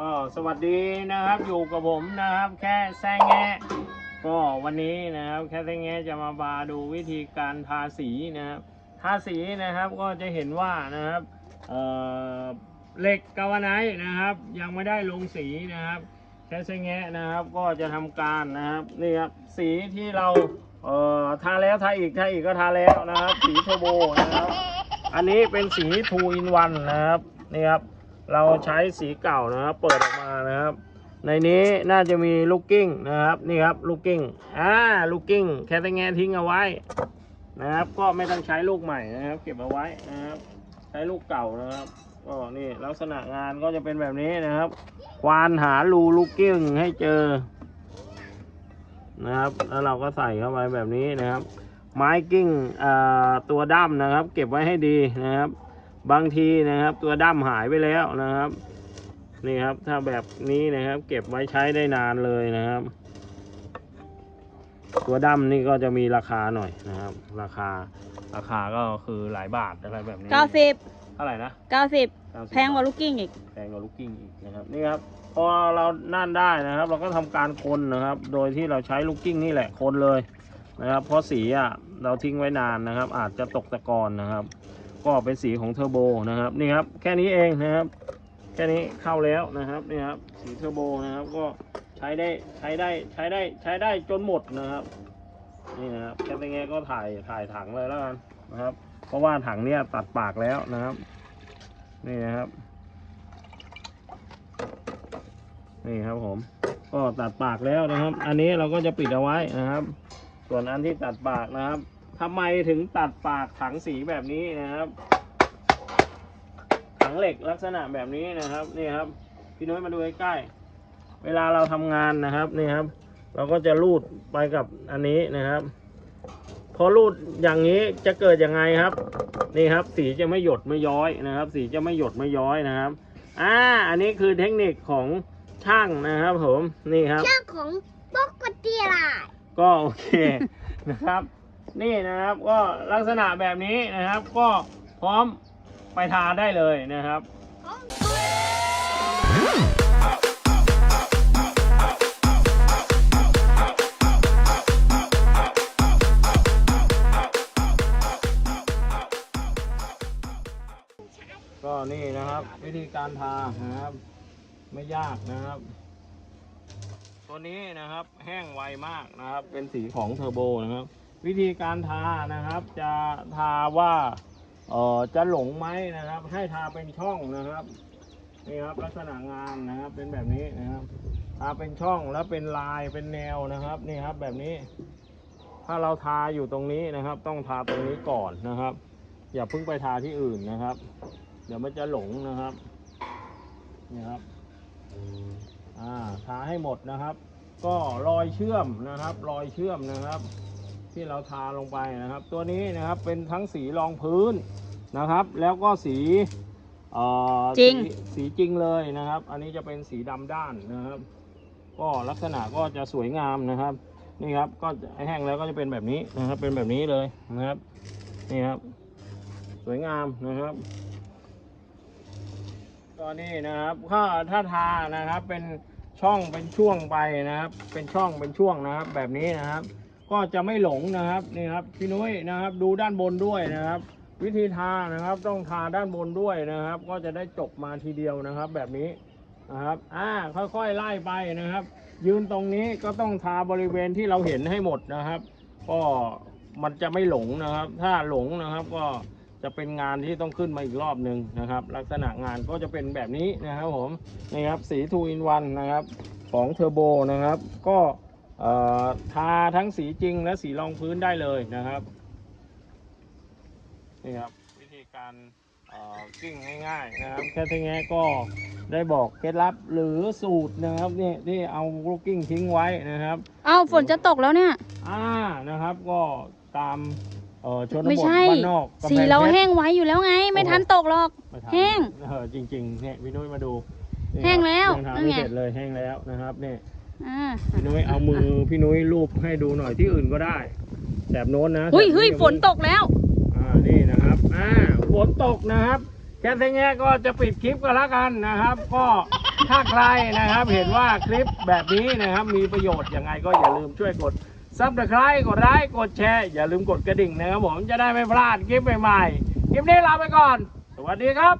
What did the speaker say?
ก็สวัสดีนะครับอยู่กับผมนะครับ แค่แซงแงะก็วันนี้นะครับแค่แซงแงะจะมาบาดูวิธีการทาสีนะครับทาสีนะครับก็จะเห็นว่านะครับเเหล็กกาวไนนะครับ ยังไม่ได้ลงสีนะครับแค่แซงแงะนะครับก็จะทำการนะครับนี่ครับสีที่เราเอ่อทาแล้วทาอีกทาอีกก็ทาแล้วนะครับ สีเทอร์โบนะครับ อันนี้เป็นสี2 in 1นะครับนี่ครับ เราใช้สีเก่านะครับ เปิดออกมานะครับ ในนี้น่าจะมีลูกกิ้งนะครับ นี่ครับลูกกิ้งอ่าลูกกิ้งแค่ตะแงทิ้งเอาไว้นะครับ ก็ไม่ต้องใช้ลูกใหม่นะครับ เก็บเอาไว้นะครับ ใช้ลูกเก่านะครับก็นี่ลักษณะงานก็จะเป็นแบบนี้นะครับ ควานหารูลูกกิ้งให้เจอ นะครับ แล้วเราก็ใส่เข้าไปแบบนี้นะครับ ไม้กิ้งอ่าตัวด้ามนะครับ เก็บไว้ให้ดีนะครับ บางทีนะครับ ตัวด้ามหายไปแล้วนะครับ นี่ครับถ้าแบบนี้นะครับ เก็บไว้ใช้ได้นานเลยนะครับ ตัวด้ามนี่ก็จะมีราคาหน่อยนะครับ ราคาราคาก็คือหลายบาทอะไรแบบนี้เก้าสิบเท่าไหร่นะเก้าสิบ90แพงกว่าลูกกิ้งอีกแพงกว่าลูกกิ้งอีกนะครับนี่ครับพอเรานั่นได้นะครับ เราก็ทำการคนนะครับ โดยที่เราใช้ลูกกิ้งนี่แหละคนเลยนะครับ เพราะสีอะเราทิ้งไว้นานนะครับ อาจจะตกตะกอนนะครับ ก็เป็นสีของเทอร์โบนะครับนี่ครับแค่นี้เองนะครับ แค่นี้เข้าแล้วนะครับนี่ครับสีเทอร์โบนะครับก็ใช้ได้ใช้ได้ใช้ได้ใช้ได้จนหมดนะครับนี่นะครับแค่เป็นไงก็ถ่ายถ่ายถังเลยแล้วกันนะครับ เพราะว่าถังเนี้ยตัดปากแล้วนะครับ นี่นะครับนี่ครับผมก็ตัดปากแล้วนะครับ อันนี้เราก็จะปิดเอาไว้นะครับ ส่วนอันที่ตัดปากนะครับ ทำไมถึงตัดปากถังสีแบบนี้นะครับ ถังเหล็กลักษณะแบบนี้นะครับนี่ครับ พี่น้อยมาดูใกล้ๆเวลาเราทำงานนะครับนี่ครับ เราก็จะรูดไปกับอันนี้นะครับพอรูดอย่างนี้จะเกิดยังไงครับ นี่ครับ สีจะไม่หยดไม่ย้อยนะครับ สีจะไม่หยดไม่ย้อยนะครับอ่าอันนี้คือเทคนิคของช่างนะครับ ผมนี่ครับเรื่องของปกติล่ะก็โอเคนะครับ นี่นะครับก็ลักษณะแบบนี้นะครับก็พร้อมไปทาได้เลยนะครับก็นี่นะครับวิธีการทานะครับ ไม่ยากนะครับ ตัวนี้นะครับแห้งไวมากนะครับ เป็นสีของเทอร์โบนะครับ วิธีการทานะครับ จะทาว่าเออจะหลงไหมนะครับ ให้ทาเป็นช่องนะครับนี่ครับลักษณะงานนะครับ เป็นแบบนี้นะครับทาเป็นช่องแล้วเป็นลายเป็นแนวนะครับนี่ครับแบบนี้ ถ้าเราทาอยู่ตรงนี้นะครับ ต้องทาตรงนี้ก่อนนะครับ อย่าเพิ่งไปทาที่อื่นนะครับ เดี๋ยวมันจะหลงนะครับนี่ครับอ่าทาให้หมดนะครับ ก็รอยเชื่อมนะครับ รอยเชื่อมนะครับ ที่เราทาลงไปนะครับ ตัวนี้นะครับเป็นทั้งสีรองพื้นนะครับ แล้วก็สีเอ่อจริงสีสีจริงเลยนะครับ อันนี้จะเป็นสีดำด้านนะครับ ก็ลักษณะก็จะสวยงามนะครับ นี่ครับก็จะแห้งแล้วก็จะเป็นแบบนี้นะครับ เป็นแบบนี้เลยนะครับ นี่ครับ สวยงามนะครับก็นี่นะครับถ้าถ้าทานะครับเป็นช่องเป็นช่วงไปนะครับ เป็นช่องเป็นช่วงนะครับ แบบนี้นะครับ ก็จะไม่หลงนะครับนี่ครับพี่นุ้ยนะครับดูด้านบนด้วยนะครับ วิธีทานะครับต้องทาด้านบนด้วยนะครับ ก็จะได้จบมาทีเดียวนะครับ แบบนี้นะครับอ่าค่อยๆไล่ไปนะครับ ยืนตรงนี้ก็ต้องทาบริเวณที่เราเห็นให้หมดนะครับ ก็มันจะไม่หลงนะครับ ถ้าหลงนะครับก็จะเป็นงานที่ต้องขึ้นมาอีกรอบหนึ่งนะครับ ลักษณะงานก็จะเป็นแบบนี้นะครับผมนี่ครับสีทูอินวันนะครับ ของเทอร์โบนะครับ ก็ ทาทั้งสีจริงและสีรองพื้นได้เลยนะครับนี่ครับวิธีการเอ่อกิ้งง่ายๆนะครับแค่ที่แง่ก็ได้บอกเคล็ดลับหรือสูตรนะครับนี่ที่เอาลูกกิ้งทิ้งไว้นะครับ เอ้าฝนจะตกแล้วเนี่ย อ่านะครับก็ตามเอ่อชนไม่บทใช่บ้านนอกกำแพสีงเราพชรแห้งไว้อยู่แล้วไง ไม่ทันตกหรอกไม่ทันแห้งเออจริงๆเนี่ยพี่นุ้ยมาดูนี่แห้งแล้วยังทำนั่นไม่ไงเสร็จเลยแห้งแล้วนะครับเนี่ย อ่าพี่นุ้ยเอามือพี่นุ้ยรูปให้ดูหน่อยที่อื่นก็ได้แถบโน้นนะเฮ้ยแถบเฮ้ยอาฝนตกแล้ว อ่านี่นะครับอ่าฝนตกนะครับแค่แง่ก็จะปิดคลิปกันแล้วกันนะครับ ก็ถ้าใครนะครับเห็นว่าคลิปแบบนี้นะครับ มีประโยชน์ยังไงก็อย่าลืมช่วยกดซับสไครต์กดไลค์กดแชร์อย่าลืมกดกระดิ่งนะครับผมจะได้ไม่พลาดคลิปใหม่ๆคลิปนี้ลาไปก่อน สวัสดีครับ